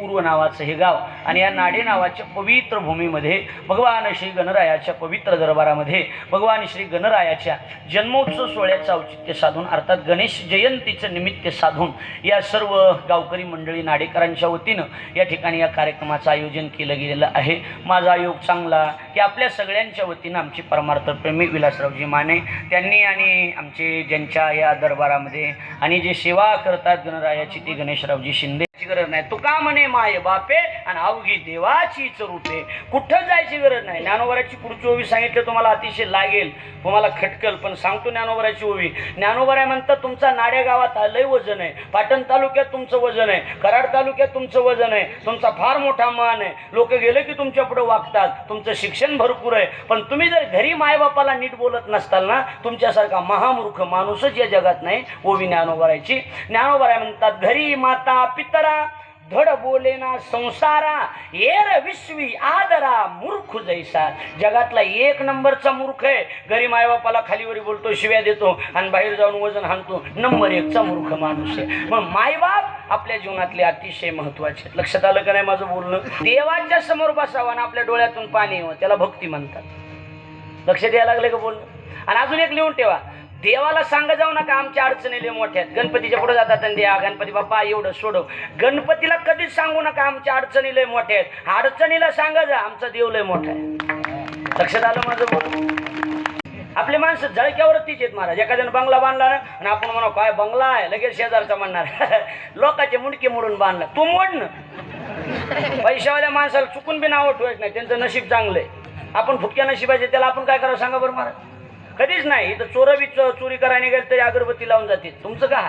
पूर्व नावाचं हे गाव आणि या नाडे नावाच्या पवित्र भूमीमध्ये भगवान श्री गणरायाच्या पवित्र दरबारामध्ये भगवान श्री गणरायाच्या जन्मोत्सव सोहळ्याचं औचित्य साधून अर्थात गणेश जयंतीचं निमित्त साधून या सर्व गावकरी मंडळी नाडेकरांच्या वतीनं या ठिकाणी या कार्यक्रमाचं आयोजन केलं गेलेलं आहे. माझा योग चांगला की आपल्या सगळ्यांच्या वतीनं आमचे परमार्थ प्रेमी विलासरावजी माने त्यांनी आणि आमचे ज्यांच्या या दरबारामध्ये आणि जे सेवा करतात गणरायाची ती गणेशरावजी शिंदे जायची गरज नाही. तुका म्हणे माय बापे आणि अवघी देवाचीच रूपे कुठं जायची गरज नाही. ज्ञानोबराची पुढची ओवी सांगितलं तुम्हाला अतिशय लागेल. तुम्हाला खटकल पण सांगतो ज्ञानोबराची ओवी. ज्ञानोबराय म्हणतात तुमचा नाड्या गावात लय वजन आहे. पाटण तालुक्यात तुमचं वजन आहे. कराड तालुक्यात तुमचं वजन आहे. तुमचा फार मोठा मान आहे. लोक गेले की तुमच्यापुढे वागतात. तुमचं शिक्षण भरपूर आहे. पण तुम्ही जर घरी मायबापाला नीट बोलत नसताल ना तुमच्यासारखा महामूर्ख माणूसच या जगात नाही ओवी ज्ञानोबरायची. ज्ञानोबराय म्हणतात घरी माता पितरा धड बोलेना संसारा येर विश्वी आदरा मूर्ख जैसा. जगातला एक नंबरचा मूर्ख आहे. घरी मायबापाला खालीवरी बोलतो शिव्या देतो आणि बाहेर जाऊन वजन हाणतो. नंबर एकचा मूर्ख माणूस आहे. मग मायबाप आपल्या जीवनातले अतिशय महत्त्वाचे आहेत. लक्षात आलं का नाही माझं बोलणं? देवाच्या समोर बसावं आणि आपल्या डोळ्यातून पाणी येवं. त्याला भक्ती म्हणतात. लक्षात यायला लागलं का बोलणं? आणि अजून एक लिहून ठेवा. देवाला सांगा जाऊ नका आमच्या अडचणी लय मोठ्या आहेत. गणपतीच्या पुढे जातात आणि द्या गणपती बाप्पा एवढं सोडव गणपतीला कधीच सांगू नका आमच्या अडचणी लय मोठ्या आहेत. अडचणीला सांगा जा आमचा देव लय मोठा आहे. लक्षात आलं माझं बोल आपले माणसं जळक्यावरतीच आहेत महाराज. एखाद्यानं बंगला बांधला ना आणि आपण म्हणा काय बंगला आहे? लगेच शेजारचा म्हणणार. लोकांचे मुंडके मोडून बांधला. तू मोड ना. पैशावाल्या माणसाला चुकून बी नाव ठेवायच नाही. त्यांचं नशीब चांगलं आहे. आपण फुटक्या नशिबाचे त्याला आपण काय करावं सांगा बरं महाराज? कधीच नाही. तर चोर बी चो- चोरी करायला निघाल तरी अगरबत्ती लावून जाते तुमचं का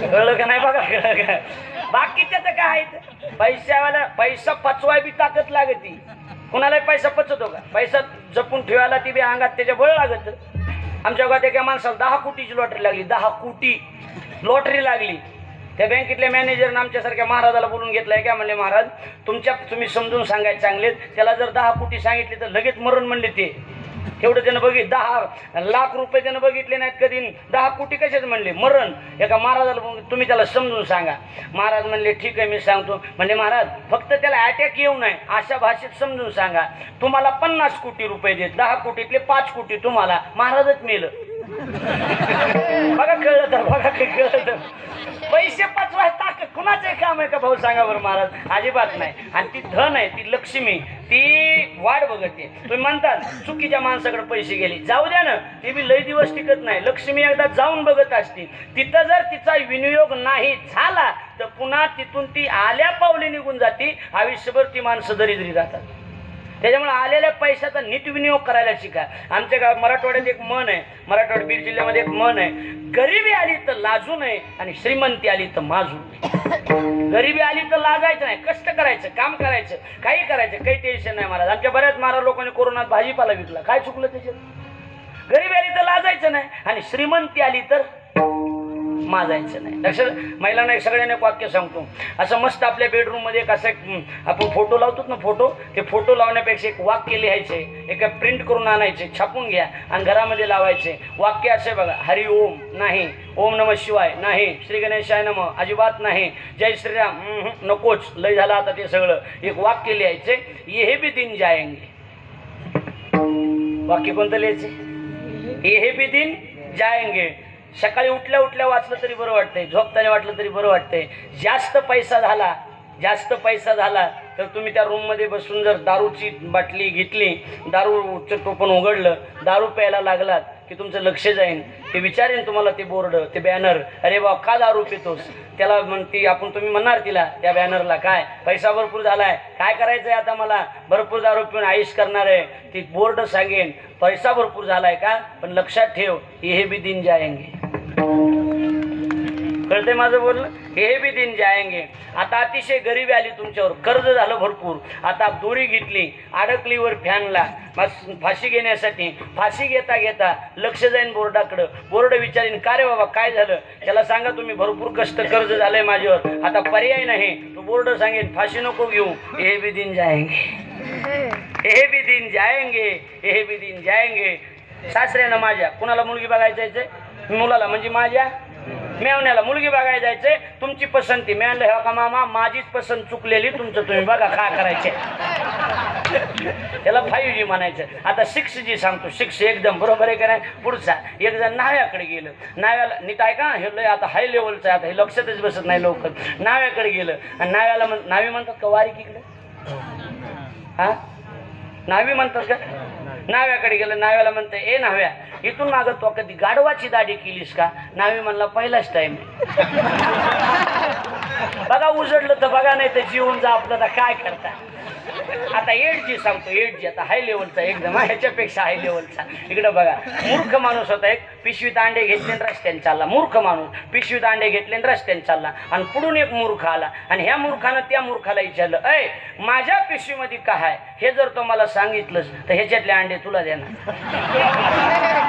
कळलं का नाही बघा कळलं का? बाकीच्या तर काय आहेत? पैशावाला पैसा पचवाय बी ताकद लागती. कुणालाही पैसा पचवतो का? पैसा जपून ठेवायला ती बी अंगात त्याच्या बळ लागत. आमच्या गावात एका माणसाला दहा कोटीची लॉटरी लागली. दहा कोटी लॉटरी लागली. त्या बँकेतल्या मॅनेजरनं आमच्यासारख्या महाराजाला बोलून घेतलंय. काय म्हणले महाराज? तुमच्या तुम्ही समजून सांगायचे चांगले त्याला जर दहा कोटी सांगितले तर लगेच मरण म्हणले ते. तेवढं त्यानं बघित दहा लाख रुपये त्यानं बघितले नाहीत कधी. दहा कोटी कशाच म्हणले? मरण. एका महाराजाला तुम्ही त्याला समजून सांगा. महाराज म्हणले ठीक आहे मी सांगतो. म्हणजे महाराज फक्त त्याला अटॅक येऊ नये अशा भाषेत समजून सांगा. तुम्हाला पन्नास कोटी रुपये देत दहा कोटीतले पाच कोटी तुम्हाला महाराजच मेलं. बघा कळलं तर बघा काही कळलं तर. पैसे पाचवाय ताकद कुणाचे काम आहे का भाऊ? सांगा बरं महाराज. अजिबात नाही. आणि ती धन आहे ती लक्ष्मी. ती वाट बघते. तुम्ही म्हणतात चुकीच्या माणसाकडे पैसे गेले. जाऊ द्या ना ती बी लय दिवस टिकत नाही. लक्ष्मी एकदा जाऊन बघत असते. तिथं जर तिचा विनियोग नाही झाला तर पुन्हा तिथून ती आल्या पावली निघून जाते. आयुष्यभर ती माणसं दरिद्री जातात त्याच्यामुळे आलेल्या पैशाचा नीट विनियोग करायला शिका. आमच्या गाव मराठवाड्यात एक मन आहे मराठवाडा बीड जिल्ह्यामध्ये एक मन आहे गरिबी आली तर लाजू नये आणि श्रीमंती आली तर माजू नये. गरिबी आली तर लाजायचं नाही कष्ट करायचं काम करायचं काही करायचं काही टेन्शन नाही महाराज. आमच्या बऱ्याच महाराज लोकांनी कोरोनात भाजीपाला विकला. काय चुकलं त्याच्यात? गरिबी आली तर लाजायचं नाही आणि श्रीमंती आली तर माजायचं नाही. लक्षात महिलांना एक सगळ्यांना एक वाक्य सांगतो. असं मस्त आपल्या बेडरूममध्ये एक असं एक, आपण फोटो लावतोच ना फोटो ते फोटो लावण्यापेक्षा एक वाक्य लिहायचे एक प्रिंट करून आणायचे छापून घ्या आणि घरामध्ये लावायचे. वाक्य असे बघा हरि ओम नाही. ओम नम शिवाय नाही. श्री गणेशाय नम अजिबात नाही. जय श्रीराम नकोच लय झालं आता ते सगळं. एक वाक्य लिहायचे ये हे बी दिन जायंगे. वाक्य कोणतं लिहायचे? ये हे बी दिन जायंगे. सकाळी उठल्या उठल्या वाचलं तरी बरं वाटतंय झोपताना वाटलं तरी बरं वाटतंय. जास्त पैसा झाला जास्त पैसा झाला तर तुम्ही त्या रूममध्ये बसून जर दारूची बाटली घेतली दारूचं टोपण उघडलं दारू प्यायला लागलात की तुमचं लक्ष जाईन ते विचारेन तुम्हाला ते बोर्ड ते बॅनर अरे बा का दारू पितोस? त्याला म्हणती आपण तुम्ही म्हणणार तिला त्या बॅनरला काय? पैसा भरपूर झालाय. काय करायचंय आता मला? भरपूर दारू पिऊन आयुष करणार आहे. ती बोर्ड सांगेन पैसा भरपूर झालाय का? पण लक्षात ठेव हे बी दिन जायंगे. कळते माझं बोलणं? हे बी दिन जायंगे. आता अतिशय गरिबी आली तुमच्यावर. कर्ज झालं भरपूर. आता दोरी घेतली अडकलीवर फॅनला. फाशी घेण्यासाठी. फाशी घेता घेता लक्ष जाईन बोर्डाकडं. बोर्ड विचारीन का रे बाबा काय झालं? त्याला सांगा तुम्ही भरपूर कष्ट कर्ज झालंय माझ्यावर. आता पर्याय नाही. तो बोर्ड सांगेन फाशी नको घेऊ. हे बी दिन जायंगे. हे बी दिन जायंगे. हे बी दिन जायंगे. सासऱ्यानं माझ्या. कुणाला मुलगी बघायचं आहे? मुलाला म्हणजे माझ्या मेवण्याला मुलगी बघायला जायचंय. तुमची पसंती. मी म्हणलं हो का मामा माझीच पसंत चुकलेली. तुमचं तुम्ही बघा काय करायचे त्याला फाईव्ह जी म्हणायचं. आता सिक्स जी सांगतो. सिक्स एकदम बरोबर आहे का नाही? पुढचा एक जण नाव्याकडे गेलं. नाव्याला नीट ऐका हे लय आता हाय लेवलचं आहे. आता हे लक्षातच बसत नाही लवकर नाव्याकडे गेलं. आणि नाव्याला म्हण नावी म्हणतात का वारी इकडे? हा? नावी म्हणतात का? नाव्याकडे गेलं नाव्याला म्हणतं ए नाव्या इथून मागं तो कधी गाढवाची दाढी केलीस का? नावी म्हणला पहिलाच टाइम बघा उजडलं तर बघा नाही तर जीवन जा आपलं. तर काय करता? आता एट जी सांगतो एट जी आता हाय लेवलचा एकदम ह्याच्यापेक्षा हाय लेवलचा इकडं बघा मूर्ख माणूस होता एक पिशवीत अंडे घेतले आणि रस्त्याने चालला. मूर्ख माणूस पिशवीत अंडे घेतले आणि रस्त्याने चालला. आणि पुढून एक मूर्ख आला. आणि ह्या मूर्खानं त्या मूर्खाला विचारलं अय माझ्या पिशवीमध्ये काय आहे? हे जर तो मला सांगितलंस तर ह्याच्यातले अंडे तुला देणार.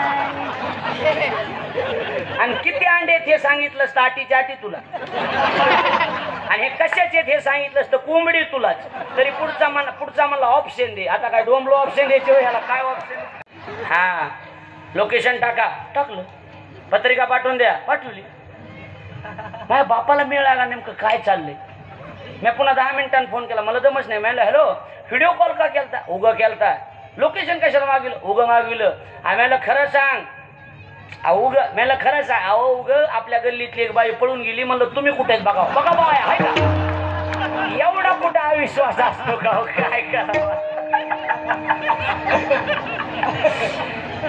आणि किती अंडे आहेत हे सांगितलं तर आटीच्या आटी तुला. आणि हे कशाचे आहेत हे सांगितलंस तर कोंबडी तुलाच. तरी पुढचा मला पुढचा मला ऑप्शन दे. आता काय डोंबलो ऑप्शन द्यायचे ह्याला काय ऑप्शन हा. लोकेशन टाका. टाकलं. पत्रिका पाठवून द्या. पाठवली. माझ्या बापाला मिळाला नेमकं काय चाललंय? मी पुन्हा दहा मिनिटांनी फोन केला. मला जमच नाही. म्हणलं हॅलो व्हिडिओ कॉल का केलता? उगं केलता. लोकेशन कशाला मागविलं? उगं मागविलं. आम्हाला खरं सांग उग मला खरं सांग. अहो उग आपल्या गल्लीतली एक बाई पळून गेली म्हणलं तुम्ही कुठे आहेत बघा? बघा बाय आहे का? एवढा कुठं अविश्वास असतो का हो, काय करा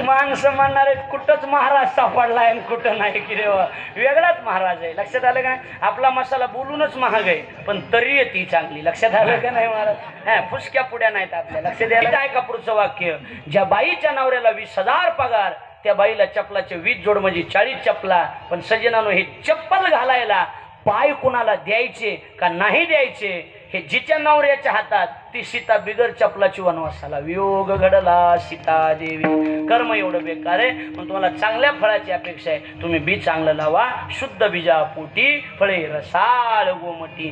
माणसं म्हणणार आहेत कुठंच महाराज सापडला आहे आणि कुठं नाही की रे हो? वेगळाच महाराज आहे. लक्षात आलं का नाही? आपला मसाला बोलूनच महाग आहे. पण तरी आहे ती चांगली. लक्षात आलं का नाही महाराज? हा फुसक्या पुड्या नाहीत आपल्या. लक्षात यायला काय का पुढचं वाक्य? ज्या बाईच्या नवऱ्याला वीस हजार पगार त्या बाईला चपलाचे वीस जोड म्हणजे चाळीस चपला पण सज्जनानो हे चप्पल घालायला पाय कुणाला द्यायचे का नाही द्यायचे हे जिच्या नवऱ्याच्या हातात ती सीता बिगर चपलाची वनवासाला वियोग घडला सीता देवी कर्म एवढं बेकार आहे पण तुम्हाला चांगल्या फळाची अपेक्षा आहे. तुम्ही बी चांगलं लावा शुद्ध बीजा पोटी फळे रसाळ गोमटी